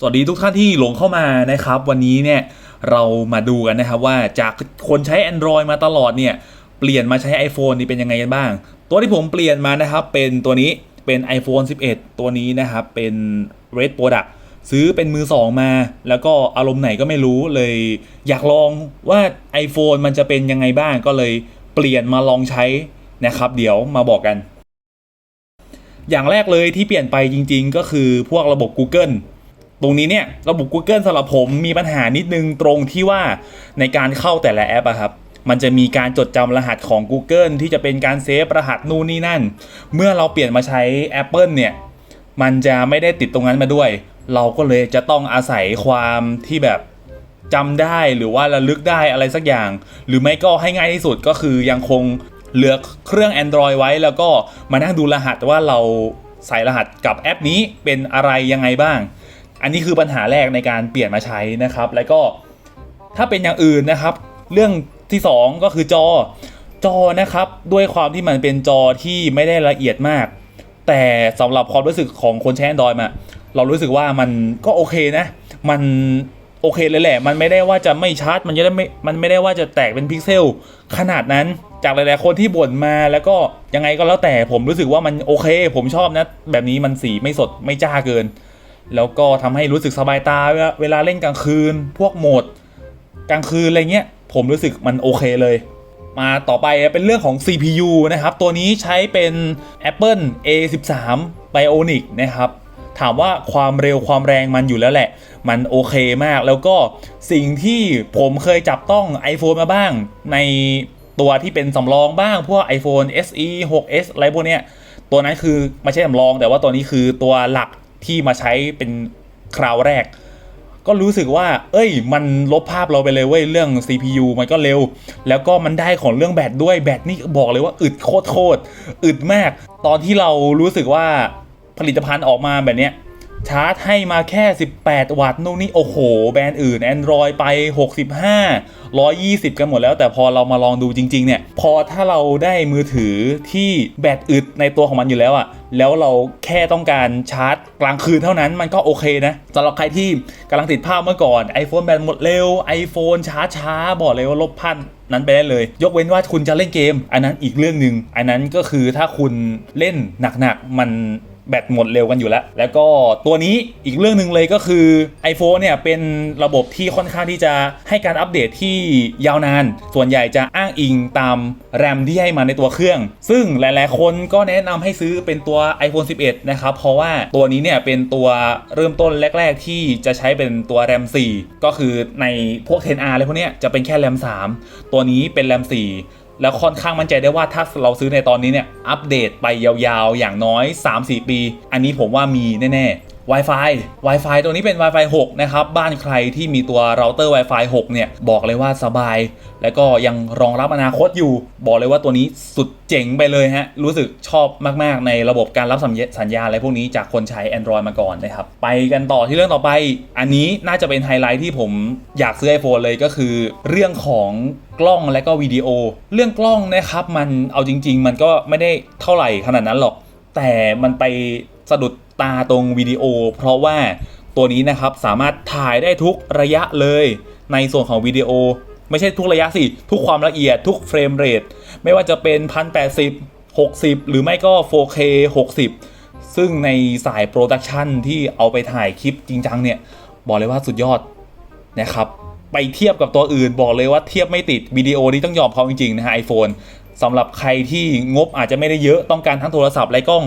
สวัสดีทุกท่านที่หลงเข้ามานะครับ วันนี้เนี่ยเรามาดูกันนะครับว่าจากคนใช้ Android มาตลอดเนี่ยเปลี่ยนมาใช้ iPhone นี่เป็นยังไงกันบ้าง ตัวที่ผมเปลี่ยนมานะครับเป็นตัวนี้เป็น iPhone 11 ตัวนี้นะครับเป็น Red Product ซื้อเป็นมือสองมา แล้วก็อารมณ์ไหนก็ไม่รู้เลย อยากลองว่า iPhone มันจะเป็นยังไงบ้างก็เลยเปลี่ยนมาลองใช้นะครับ เดี๋ยวมาบอกกัน อย่างแรกเลยที่เปลี่ยนไปจริง ๆ ก็คือพวกระบบ Google ตรงนี้เนี่ยระบบ Google สำหรับผมมีปัญหานิดนึงตรงที่ว่าในการเข้าแต่ละแอปอะครับมันจะมีการจดจำรหัสของ Google ที่จะเป็นการเซฟรหัสนู่นนี่นั่น เมื่อเราเปลี่ยนมาใช้ Apple เนี่ย มันจะไม่ได้ติดตรงนั้นมาด้วย เราก็เลยจะต้องอาศัยความที่แบบจำได้หรือว่าระลึกได้อะไรสักอย่าง หรือไม่ก็ให้ง่ายที่สุดก็คือยังคงเหลือเครื่อง Android ไว้แล้วก็มานั่งดูรหัสว่าเราใส่รหัสกับแอปนี้เป็นอะไรยังไงบ้าง อันนี้คือปัญหาแรกในการเปลี่ยนมาใช้นะครับ แล้วก็ถ้าเป็นอย่างอื่นนะครับ เรื่องที่ 2 ก็คือจอจอนะครับด้วยความที่มันเป็นจอที่ไม่ได้ละเอียดมาก แต่สำหรับความรู้สึกของคนใช้ Android มาเรารู้สึกว่ามันก็โอเคนะ มันโอเคเลยแหละ มันไม่ได้ว่าจะไม่ชัด มันจะได้ไม่ มันไม่ได้ว่าจะแตกเป็นพิกเซลขนาดนั้น จากหลาย ๆ คนที่บ่นมาแล้วก็ยังไงก็แล้วแต่ผมรู้สึกว่ามันโอเค ผมชอบนะ แบบนี้มันสีไม่สดไม่จ้าเกิน แล้วก็ทำให้รู้สึกสบายตาเวลาเวลาเล่นกลางคืน พวกโหมดกลางคืนอะไรเงี้ย ผมรู้สึกมันโอเคเลย มาต่อไปเป็นเรื่องของ CPU นะครับ ตัวนี้ใช้เป็น Apple A13 Bionic นะครับ ถามว่าความเร็วความแรงมันอยู่แล้วแหละ มันโอเคมาก แล้วก็สิ่งที่ผมเคยจับต้อง iPhone มาบ้าง ในตัวที่เป็นสำรองบ้าง พวก iPhone SE 6s อะไรพวกเนี้ย ตัวนั้นคือไม่ใช่สำรอง แต่ว่าตัวนี้คือตัวหลัก ที่มาใช้เป็นคราวแรก ก็รู้สึกว่า เอ้ย มันลบภาพเราไปเลยเว้ยเรื่อง CPU มันก็เร็ว แล้วก็มันได้ของเรื่องแบตด้วยแบตนี่บอกเลยว่าอึดโคตรโคตรอึดมาก ตอนที่เรารู้สึกว่าผลิตภัณฑ์ออกมาแบบเนี้ย ชาร์จให้มาแค่ 18 วัตต์นู่นนี่โอ้โห แบรนด์อื่น Android ไป 65 120 กันหมดแล้ว แต่พอเรามาลองดูจริง ๆ เนี่ย พอถ้าเราได้มือถือที่แบตอึดในตัวของมันอยู่แล้วอะแล้วเราแค่ต้องการชาร์จกลางคืนเท่านั้นมันก็โอเคนะสำหรับใครที่กำลังติดภาพเมื่อก่อน iPhone แบตหมดเร็ว iPhone ช้าช้าบอกเลยว่าลบพันนั้นไปได้เลย ยกเว้นว่าคุณจะเล่นเกม อันนั้นอีกเรื่องหนึ่งอันนั้นก็คือถ้าคุณเล่นหนักๆมัน แบตหมดเร็วกันอยู่แล้ว แล้วก็ตัวนี้อีกเรื่องหนึ่งเลยก็คือ iPhone เนี่ยเป็นระบบที่ค่อนข้างที่จะให้การอัปเดตที่ยาวนาน ส่วนใหญ่จะอ้างอิงตามแรมที่ให้มาในตัวเครื่อง ซึ่งหลายๆ คนก็แนะนำให้ซื้อเป็นตัว iPhone 11 นะครับ เพราะว่าตัวนี้เนี่ยเป็นตัวเริ่มต้นแรก ๆ ที่จะใช้เป็นตัวแรม 4 ก็คือในพวก 10R อะไรพวกเนี้ยจะเป็นแค่แรม 3 ตัวนี้เป็นแรม 4 แล้วค่อนข้างมั่นใจได้ว่าถ้าเราซื้อในตอนนี้เนี่ยอัปเดตไปยาวๆ อย่างน้อย 3-4 ปี อันนี้ผมว่ามีแน่ๆ Wi-Fi Wi-Fi ตัวนี้เป็น Wi-Fi 6 นะครับ บ้านใครที่มีตัวเราเตอร์ Wi-Fi 6 เนี่ย บอกเลยว่าสบาย แล้วก็ยังรองรับอนาคตอยู่ บอกเลยว่าตัวนี้สุดเจ๋งไปเลยฮะ รู้สึกชอบมาก ๆ ในระบบการรับสัญญาสัญญาณอะไรพวกนี้จากคนใช้ Android มาก่อนนะครับ ไปกันต่อที่เรื่องต่อไป อันนี้น่าจะเป็นไฮไลท์ที่ผมอยากซื้อ iPhone เลยก็คือ เรื่องของกล้องและก็วิดีโอ เรื่องกล้องนะครับมันเอาจริง ๆ มันก็ไม่ได้เท่าไหร่ขนาดนั้นหรอก แต่มันไปสะดุด ตาตรงวิดีโอ เพราะว่าตัวนี้นะครับสามารถถ่ายได้ทุกระยะเลย ในส่วนของวิดีโอ ไม่ใช่ทุกระยะสิ ทุกความละเอียดทุกเฟรมเรทไม่ว่าจะเป็น 1080 60 หรือไม่ก็ 4K 60 ซึ่งในสายโปรดักชันที่เอาไปถ่ายคลิปจริงจังเนี่ย บอกเลยว่าสุดยอดนะครับไปเทียบกับตัวอื่นบอกเลยว่าเทียบไม่ติดวิดีโอนี้ต้องยอมเขาจริงๆนะฮะไอโฟนสำหรับใครที่งบอาจจะไม่ได้เยอะต้องการทั้งโทรศัพท์และกล้อง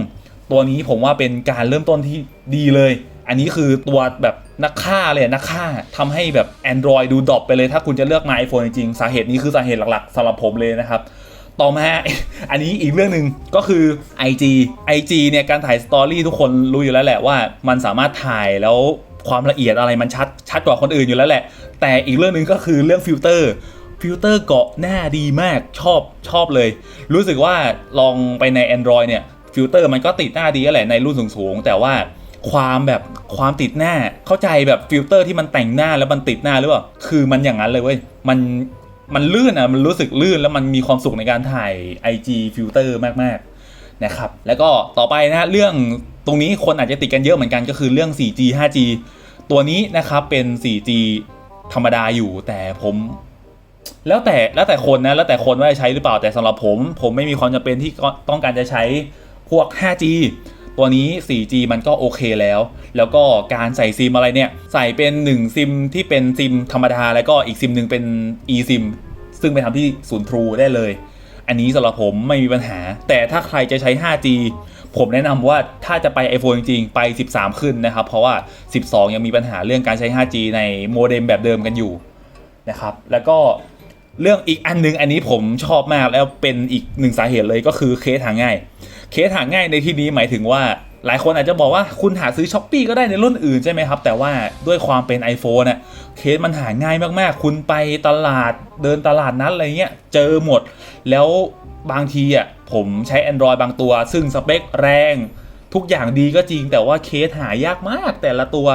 ตัวนี้ผมว่าเป็นการเริ่มต้นที่ดีเลย อันนี้คือตัวแบบนักฆ่าเลยนักฆ่าทำให้แบบ Android ดูดรอปไปเลยถ้าคุณจะเลือกมา iPhone จริงๆ สาเหตุนี้คือสาเหตุหลักๆสำหรับผมเลยนะครับ ต่อมา อันนี้อีกเรื่องหนึ่งก็คือ IG IG เนี่ยการถ่ายสตอรี่ทุกคนรู้อยู่แล้วแหละว่า มันสามารถถ่ายแล้วความละเอียดอะไรมันชัดชัดกว่าคนอื่นอยู่แล้วแหละ แต่อีกเรื่องหนึ่งก็คือเรื่องฟิลเตอร์ฟิลเตอร์เกาะหน้าดีมากชอบชอบเลย รู้สึกว่าลองไปใน Android เนี่ย ฟิลเตอร์มันก็ติดหน้าดีแหละในรุ่นสูงๆแต่ว่าความแบบความติดหน้าเข้าใจแบบฟิลเตอร์ที่มันแต่งหน้าแล้วมันติดหน้าหรือเปล่าคือมันอย่างนั้นเลยเว้ยมันมันลื่นอะมันรู้สึกลื่นแล้วมันมีความสุขในการถ่าย IG ฟิลเตอร์มากๆนะครับแล้วก็ต่อไปนะเรื่องตรงนี้คนอาจจะติดกันเยอะเหมือนกันก็คือเรื่อง 4G 5G ตัวนี้นะครับเป็น 4G ธรรมดาอยู่แต่ผมแล้วแต่แล้วแต่คนนะแล้วแต่คนว่าจะใช้หรือเปล่าแต่สำหรับผม ผมไม่มีความจำเป็นที่ต้องการจะใช้ พวก 5G ตัวนี้ 4G มันก็โอเคแล้ว แล้วก็การใส่ซิมอะไรเนี่ย ใส่เป็น 1 ซิมที่เป็นซิมธรรมดา แล้วก็อีกซิมหนึ่งเป็น eSIM ซึ่งไปทำที่ศูนย์ทรูได้เลย อันนี้สำหรับผมไม่มีปัญหา แต่ถ้าใครจะใช้ 5G ผมแนะนำว่าถ้าจะไป iPhone จริงๆ ไป 13 ขึ้นนะครับ เพราะว่า 12 ยังมีปัญหาเรื่องการใช้ 5G ในโมเด็มแบบเดิมกันอยู่นะครับ แล้วก็เรื่องอีกอันหนึงอันนี้ผมชอบมากแล้วเป็นอีกหนึ่งสาเหตุเลยก็คือเคสหาง่าย เคสหาง่ายในที่นี้หมายถึงว่า หลายคนอาจจะบอกว่าคุณหาซื้อช้อปปีก็ได้ในรุ่นอื่นใช่ไหมครับ แต่ว่าด้วยความเป็น iPhone น่ะเคสมันหาง่ายมากๆ คุณไปตลาดเดินตลาดนัดอะไรเงี้ยเจอหมด แล้วบางทีอะผมใช้ Android บางตัว ซึ่งสเปคแรงทุกอย่างดีก็จริงแต่ว่าเคสหายากมากแต่ละตัว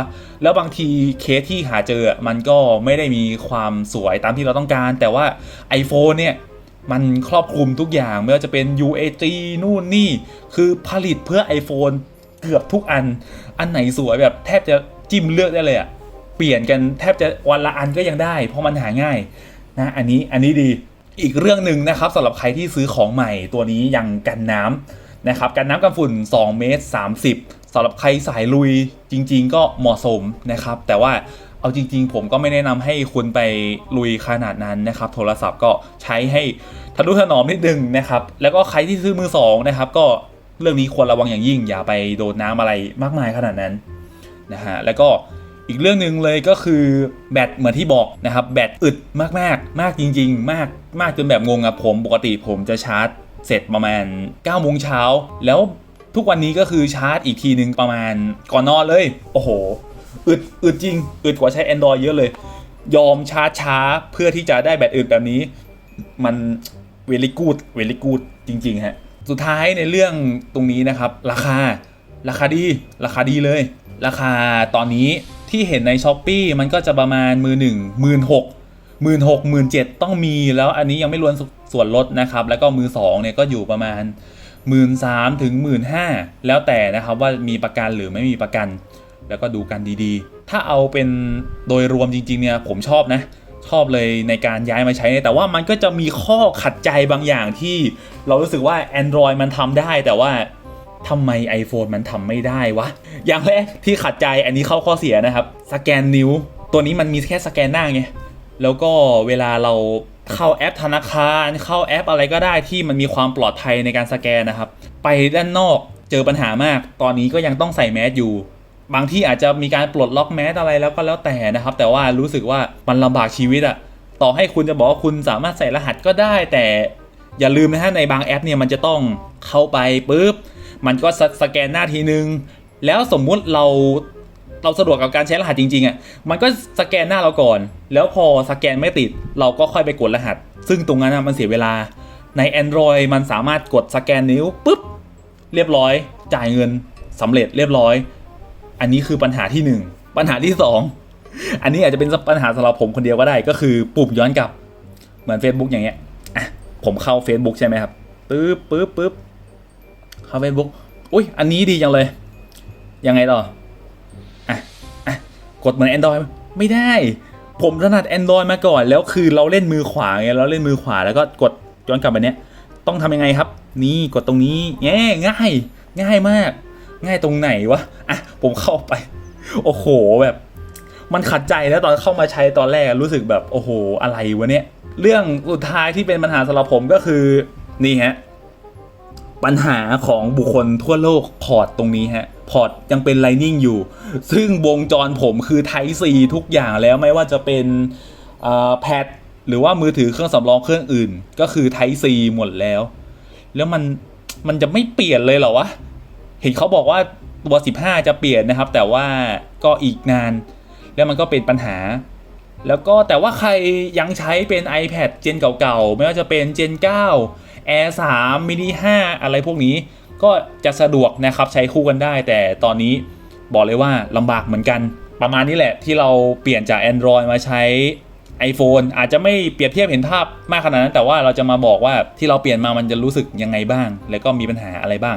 แล้วบางทีเคสที่หาเจออะมันก็ไม่ได้มีความสวยตามที่เราต้องการ แต่ว่า iPhone เนี่ย มันครอบคลุมทุกอย่างไม่ว่าจะเป็น UAG นู่นนี่ คือผลิตเพื่อ iPhone เกือบทุกอัน อันไหนสวยแบบแทบจะจิ้มเลือกได้เลยอะเปลี่ยนกันแทบจะวันละอันก็ยังได้ เพราะมันหาง่ายนะอันนี้อันนี้ดีอีกเรื่องหนึ่งนะครับสำหรับใครที่ซื้อของใหม่ตัวนี้ยังกันน้ำนะครับกันน้ำกันฝุ่น 2 เมตร 30สำหรับใครสายลุยจริง ๆ ก็เหมาะสมนะครับ แต่ว่า เอาจริง ๆ ผมก็ไม่แนะนำให้คุณไปลุยขนาดนั้นนะครับ โทรศัพท์ก็ใช้ให้ทะนุถนอมนิดนึงนะครับ แล้วก็ใครที่ซื้อมือสองนะครับ ก็เรื่องนี้ควรระวังอย่างยิ่ง อย่าไปโดนน้ำอะไรมากมายขนาดนั้นนะฮะแล้วก็อีกเรื่องหนึ่งเลยก็คือแบตเหมือนที่บอกนะครับแบตอึดมากๆมากจริง ๆ มากมากจนแบบงงอะผมปกติผมจะชาร์จเสร็จประมาณ9โมงเช้าแล้วทุกวันนี้ก็คือชาร์จอีกทีหนึ่งประมาณก่อนนอนเลย โอ้โห อึดอึดจริง อึดกว่าใช้ Android เยอะเลย ยอมช้าช้าเพื่อที่จะได้แบตอึดแบบนี้ มันเวลิกูดเวลิกูดจริง ๆ ฮะ สุดท้ายในเรื่องตรงนี้นะครับ ราคาราคาดี ราคาดีเลย ราคาตอนนี้ที่เห็นใน s h อ p e e มันก็จะประมาณมือหนึ่งหมื่นหกหมื่นหกหมื่นเจ็ดต้องมีแล้วอันนี้ยังไม่รวมส่วนลดนะครับ แล้วก็มือสองเนี่ยก็อยู่ประมาณหมื่นสามถึงหมื่นห้าแล้วแต่นะครับว่ามีประกันหรือไม่มีประกัน แล้วก็ดูกันดีๆ ถ้าเอาเป็นโดยรวมจริงๆเนี่ยผมชอบนะ ชอบเลยในการย้ายมาใช้ แต่ว่ามันก็จะมีข้อขัดใจบางอย่างที่เรารู้สึกว่า Android มันทำได้แต่ว่าทำไม iPhone มันทำไม่ได้วะ อย่างแรกที่ขัดใจอันนี้เข้าข้อเสียนะครับ สแกนนิ้ว ตัวนี้มันมีแค่สแกนหน้าไง แล้วก็เวลาเราเข้าแอปธนาคาร เข้าแอปอะไรก็ได้ที่มันมีความปลอดภัยในการสแกนนะครับ ไปด้านนอกเจอปัญหามาก ตอนนี้ก็ยังต้องใส่แมสอยู่ บางที่อาจจะมีการปลดล็อกแมสอะไรแล้วก็แล้วแต่นะครับ แต่ว่ารู้สึกว่ามันลำบากชีวิตอะต่อให้คุณจะบอกว่าคุณสามารถใส่รหัสก็ได้ แต่อย่าลืมนะฮะในบางแอปเนี่ยมันจะต้องเข้าไปปุ๊บมันก็สสแกนหน้าทีนึง แล้วสมมุติเราเราสะดวกกับการใช้รหัสจริงๆอะ่ะมันก็สแกนหน้าเราก่อน แล้วพอสแกนไม่ติด เราก็ค่อยไปกดรหัส ซึ่งตรงนั้นมันเสียเวลาใน Android มันสามารถกดสแกนนิ้วปุ๊บเรียบร้อย จ่ายเงินสำเร็จเรียบร้อย อันนี้คือปัญหาที่หนึ่งปัญหาที่สองอันนี้อาจจะเป็นปัญหาสำหรับผมคนเดียวก็ได้ ก็คือปุ่มย้อนกลับเหมือน Facebook อย่างเงี้ยอะผมเข้า Facebook ใช่ไหมครับปึ๊บปึ๊บปึ๊บเข้า Facebook อุ้ยอันนี้ดีจังเลย ยังไงต่ออะอะกดเหมือน Android ไม่ได้ ผมถนัด Android มาก่อน แล้วคือเราเล่นมือขวาไงเราเล่นมือขวาแล้วก็กดย้อนกลับแบบเนี้ยต้องทำยังไงครับ นี่กดตรงนี้แง่ง่าย ง่ายมาก ง่ายตรงไหนวะอะผมเข้าไป โอ้โหแบบ มันขัดใจแล้วตอนเข้ามาใช้ตอนแรกรู้สึกแบบโอ้โหอะไรวะเนี่ยเรื่องสุดท้ายที่เป็นปัญหาสำหรับผมก็คือนี่ฮะปัญหาของบุคคลทั่วโลกพอร์ตตรงนี้ฮะ พอร์ตยังเป็น Lightning อยู่ ซึ่งวงจรผมคือ Type C ทุกอย่างแล้วไม่ว่าจะเป็นแพดหรือว่ามือถือเครื่องสำรองเครื่องอื่น ก็คือ Type C หมดแล้ว แล้วมันมันจะไม่เปลี่ยนเลยเหรอวะ เห็นเขาบอกว่าตัว 15 จะเปลี่ยนนะครับ แต่ว่าก็อีกนาน แล้วมันก็เป็นปัญหา แล้วก็แต่ว่าใครยังใช้เป็น iPad เจนเก่าๆ ไม่ว่าจะเป็นเจน9 Air 3 mini 5 อะไรพวกนี้ ก็จะสะดวกนะครับใช้คู่กันได้ แต่ตอนนี้บอกเลยว่าลำบากเหมือนกัน ประมาณนี้แหละที่เราเปลี่ยนจาก Android มาใช้ iPhone อาจจะไม่เปรียบเทียบเห็นภาพมากขนาดนั้น แต่ว่าเราจะมาบอกว่าที่เราเปลี่ยนมามันจะรู้สึกยังไงบ้าง แล้วก็มีปัญหาอะไรบ้าง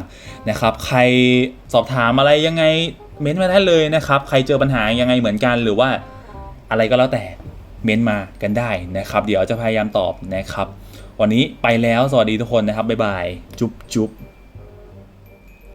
นะครับ ใครสอบถามอะไรยังไงเม้นต์มาได้เลยนะครับ ใครเจอปัญหายังไงเหมือนกันหรือว่าอะไรก็แล้วแต่เม้นต์มากันได้นะครับ เดี๋ยวจะพยายามตอบนะครับ วันนี้ไปแล้วสวัสดีทุกคนนะครับบ๊ายบายจุ๊บจุ๊บ